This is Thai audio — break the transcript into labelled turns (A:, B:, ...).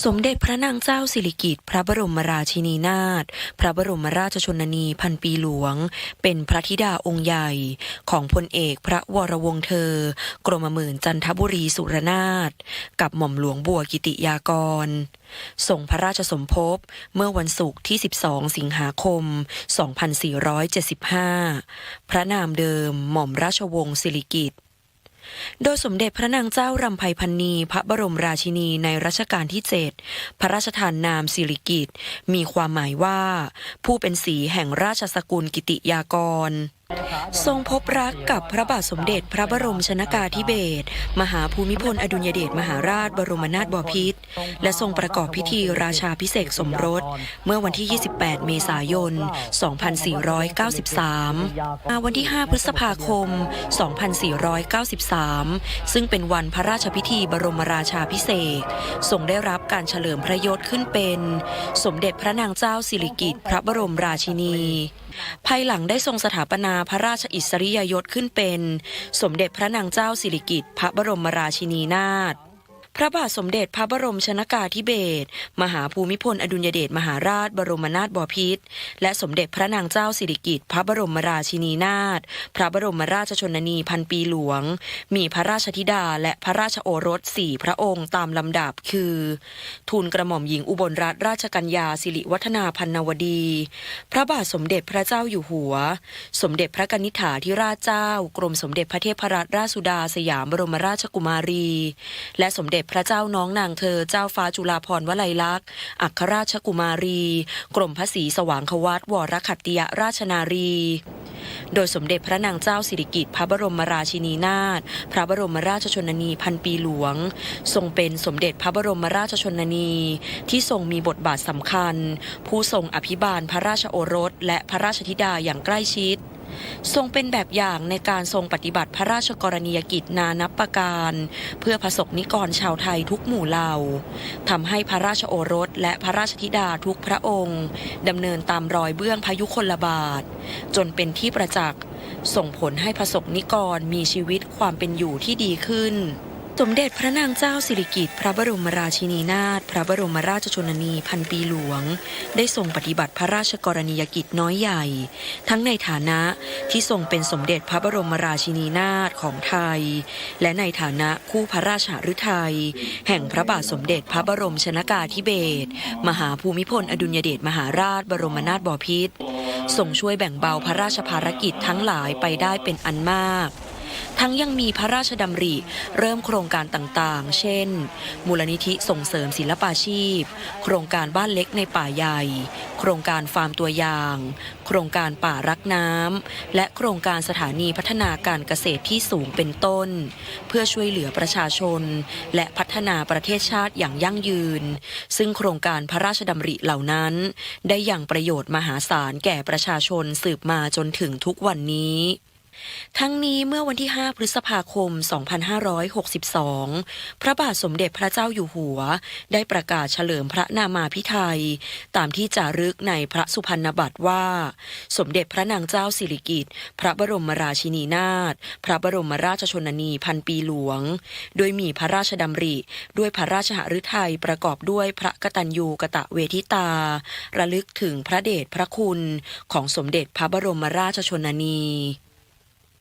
A: สมเด็จพระนางเจ้าสิริกิติ์พระบรมราชินีนาถ พระบรมราชชนนีพันปีหลวง เป็นพระธิดาองค์ใหญ่ ของพลเอกพระวรวงศ์เธอ กรมหมื่นจันทบุรีสุรนาถ กับหม่อมหลวงบัวกิติยากรส่งพระราชสมภพเมื่อวันศุกร์ที่ 12 สิงหาคม 2475 พระนามเดิมหม่อมราชวงศ์สิริกิติ์ โดยสมเด็จพระนางเจ้ารำไพพันนีพระบรมราชินีในรัชกาลที่7พระราชทานนามสิริกิติ์มีความหมายว่า ผู้เป็นสีแห่งราชสกุลกิติยากร ทรงพบรักกับพระบาทสมเด็จพระบรมชนากาธิเบศรมหาภูมิพลอดุลยเดชมหาราชบรมนาถบพิตรและทรงประกอบพิธีราชาพิเศษสมรส เมื่อวันที่ 28 เมษายน 2493 มาวันที่ 5 พฤษภาคม 2493 ซึ่งเป็นวันพระราชพิธีบรมราชาพิเศษทรงได้รับการเฉลิมพระยศขึ้นเป็น สมเด็จพระนางเจ้าสิริกิติ์พระบรมราชินี ภายหลังได้ทรงสถาปนาพระราชอิสริยยศขึ้นเป็น สมเด็จพระนางเจ้าสิริกิติ์พระบรมราชินีนาถ พระบาทสมเด็จพระบรมชนากาธิเบศรมหาภูมิพลอดุลยเดชมหาราชบรมนาถบพิตรและสมเด็จพระนางเจ้าสิริกิติ์พระบรมราชินีนาถพระบรมราชชนนีพันปีหลวง มีพระราชธิดาและพระราชโอรสสี่พระองค์ตามลำดับคือ ทูลกระหม่อมหญิงอุบลรัตนราชกัญญาสิริวัฒนาพันนวดี พระบาทสมเด็จพระเจ้าอยู่หัว สมเด็จพระกนิษฐาธิราชเจ้า กรมสมเด็จพระเทพรัตนราชสุดาสยามบรมราชกุมารี และสมเด็จพระเจ้าน้องนางเธอเจ้าฟ้าจุฬาภรณ์วลัยลักษณ์ อัครราชกุมารี กรมพระศรีสว่างควัตวรขัตติยราชนารี โดยสมเด็จพระนางเจ้าสิริกิติ์พระบรมราชินีนาถ พระบรมราชชนนีพันปีหลวง ทรงเป็นสมเด็จพระบรมราชชนนีที่ทรงมีบทบาทสำคัญ ผู้ทรงอภิบาลพระราชโอรสและพระราชธิดาอย่างใกล้ชิด ทรงเป็นแบบอย่างในการทรงปฏิบัติพระราชกรณียกิจนานับประการ เพื่อประสบนิกรชาวไทยทุกหมู่เหล่าทำให้พระราชโอรสและพระราชธิดาทุกพระองค์ดำเนินตามรอยเบื้องพยุคลบาท จนเป็นที่ประจักษ์ส่งผลให้ประสบนิกรมีชีวิตความเป็นอยู่ที่ดีขึ้น สมเด็จพระนางเจ้าสิริกิติ์พระบรมราชินีนาถพระบรมราชชนนีพันปีหลวง ได้ทรงปฏิบัติพระราชกรณียกิจน้อยใหญ่ ทั้งในฐานะที่ทรงเป็นสมเด็จพระบรมราชินีนาถของไทย และในฐานะคู่พระราชหฤทัยแห่งพระบาทสมเด็จพระบรมชนากาธิเบศรมหาภูมิพลอดุลยเดชมหาราชบรมนาถบพิตรทรงช่วยแบ่งเบาพระราชภารกิจทั้งหลายไปได้เป็นอันมาก ทั้งยังมีพระราชดำริ เริ่มโครงการต่างๆ เช่น มูลนิธิส่งเสริมศิลปาชีพ โครงการบ้านเล็กในป่าใหญ่ โครงการฟาร์มตัวอย่าง โครงการป่ารักน้ำ และโครงการสถานีพัฒนาการเกษตรที่สูงเป็นต้น เพื่อช่วยเหลือประชาชน และพัฒนาประเทศชาติอย่างยั่งยืน ซึ่งโครงการพระราชดำริเหล่านั้น ได้อย่างประโยชน์มหาศาลแก่ประชาชนสืบมาจนถึงทุกวันนี้ ทั้งนี้เมื่อวันที่ 5 พฤษภาคม 2562 พระบาทสมเด็จพระเจ้าอยู่หัว ได้ประกาศเฉลิมพระนามาพิไทย ตามที่จารึกในพระสุพรรณบัตรว่า สมเด็จพระนางเจ้าสิริกิติ์พระบรมราชินีนาถพระบรมราชชนนีพันปีหลวง โดยมีพระราชดำริ ด้วยพระราชหฤทัยประกอบด้วยพระกตัญญูกะตะเวทิตา ระลึกถึงพระเดชพระคุณของสมเด็จพระบรมราชชนนี